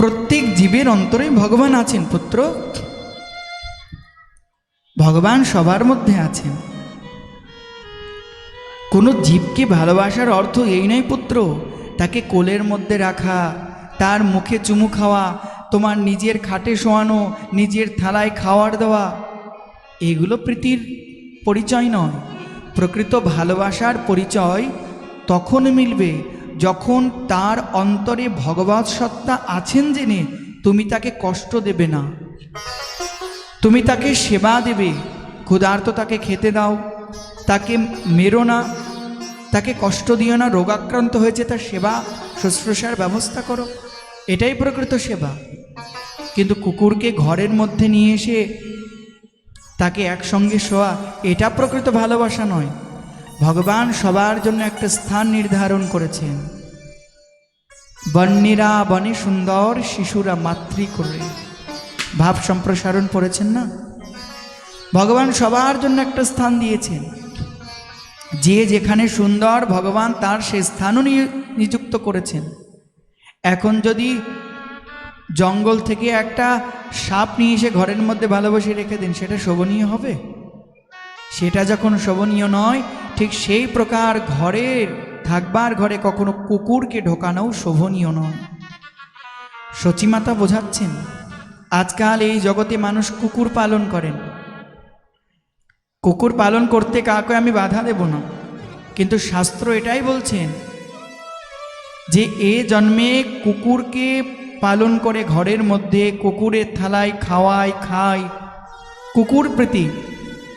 প্রত্যেক জীবের অন্তরে ভগবান আছেন, পুত্র। ভগবান সবার মধ্যে আছেন। কোনো জীবকে ভালোবাসার অর্থ এই নয়, পুত্র। তাকে কোলের মধ্যে রাখা, তার মুখে চুমু খাওয়া, তোমার নিজের খাটে শোয়ানো, নিজের থালায় খাওয়ার দেওয়া, এগুলো প্রীতির পরিচয় নয়। প্রকৃত ভালোবাসার পরিচয় তখন মিলবে যখন তার অন্তরে ভগবত সত্তা আছেন জেনে তুমি তাকে কষ্ট দেবে না। তুমি তাকে সেবা দেবে, ক্ষুধার্ত তাকে খেতে দাও, তাকে মেরো না, তাকে কষ্ট দিও না, রোগাক্রান্ত হয়েছে তার সেবা, শুশ্রূষার ব্যবস্থা করো। এটাই প্রকৃত সেবা। কিন্তু কুকুরকে ঘরের মধ্যে নিয়ে এসে তাকে একসঙ্গে শোয়া, এটা প্রকৃত ভালোবাসা নয়। ভগবান সবার জন্য একটা স্থান নির্ধারণ করেছেন। বন্যীরা, বনে সুন্দর, শিশুরা মাতৃ করে। ভাব সম্প্রসারণ পড়েছেন না? ভগবান সবার জন্য একটা স্থান দিয়েছেন। যে যেখানে সুন্দর, ভগবান তার সে স্থানও নিযু- নিযুক্ত করেছেন। এখন যদি জঙ্গল থেকে একটা সাপ নিয়ে এসে ঘরের মধ্যে ভালোবাসে রেখে দিন, সেটা শোভনীয় হবে? সেটা যখন শোভনীয় নয়, ঠিক সেই প্রকার ঘরের থাকবার ঘরে কখনো কুকুরকে ঢোকানোও শোভনীয় নয়। সচিমাতা বোঝাচ্ছেন, আজকাল এই জগতে মানুষ কুকুর পালন করেন। কুকুর পালন করতে কাউকে আমি বাধা দেব না, কিন্তু শাস্ত্র এটাই বলছেন যে, এ জন্মে কুকুরকে পালন করে ঘরের মধ্যে কুকুরের থালায় খাওয়ায় খায় কুকুর প্রীতি,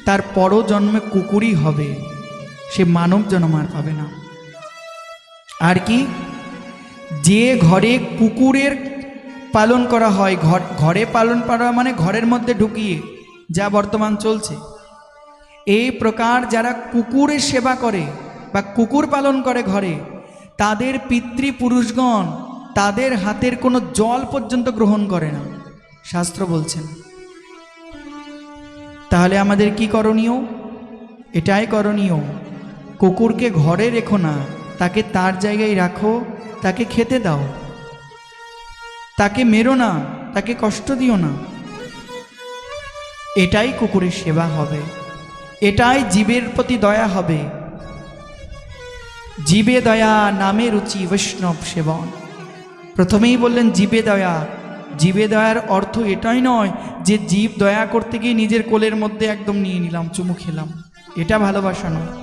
তার পর জন্মে কুকুরই হবে, সে মানব জন্ম আর পাবে না। আর কি? যে ঘরে কুকুরের পালন করা হয়, ঘর, ঘরে পালন করা মানে ঘরের মধ্যে ঢুকিয়ে যা বর্তমান চলছে। এই প্রকার যারা কুকুরের সেবা করে বা কুকুর পালন করে ঘরে, তাদের পিতৃপুরুষগণ তাদের হাতের কোনো জল পর্যন্ত গ্রহণ করে না, শাস্ত্র বলছেন। তাহলে আমাদের কি করণীয়? এটাই করণীয়। কুকুরকে ঘরে রেখো না। তাকে তার জায়গায় রাখো, তাকে খেতে দাও। তাকে মেরো না, তাকে কষ্ট দিও না। এটাই কুকুরের সেবা হবে। এটাই জীবের প্রতি দয়া হবে। জীবে দয়া নামে রুচি বৈষ্ণব সেবন। প্রথমেই বললেন, জীবে দয়া। জীবে দয়ার অর্থ এটাই নয় যে জীব দয়া করতে গিয়ে নিজের কোলের মধ্যে একদম নিয়ে নিলাম, চুমু খেলাম। এটা ভালোবাসা নয়।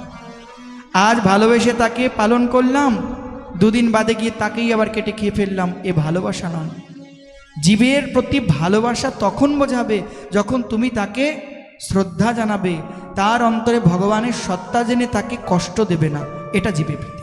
আজ ভালোবেসে তাকে পালন করলাম, দুদিন বাদে গিয়ে তাকেই আবার কেটে খেয়ে ফেললাম, এ ভালোবাসা নয়। জীবের প্রতি ভালোবাসা তখন বোঝাবে যখন তুমি তাকে শ্রদ্ধা জানাবে, তার অন্তরে ভগবানের সত্তা জেনে তাকে কষ্ট দেবে না, এটা জীবের প্রীতি।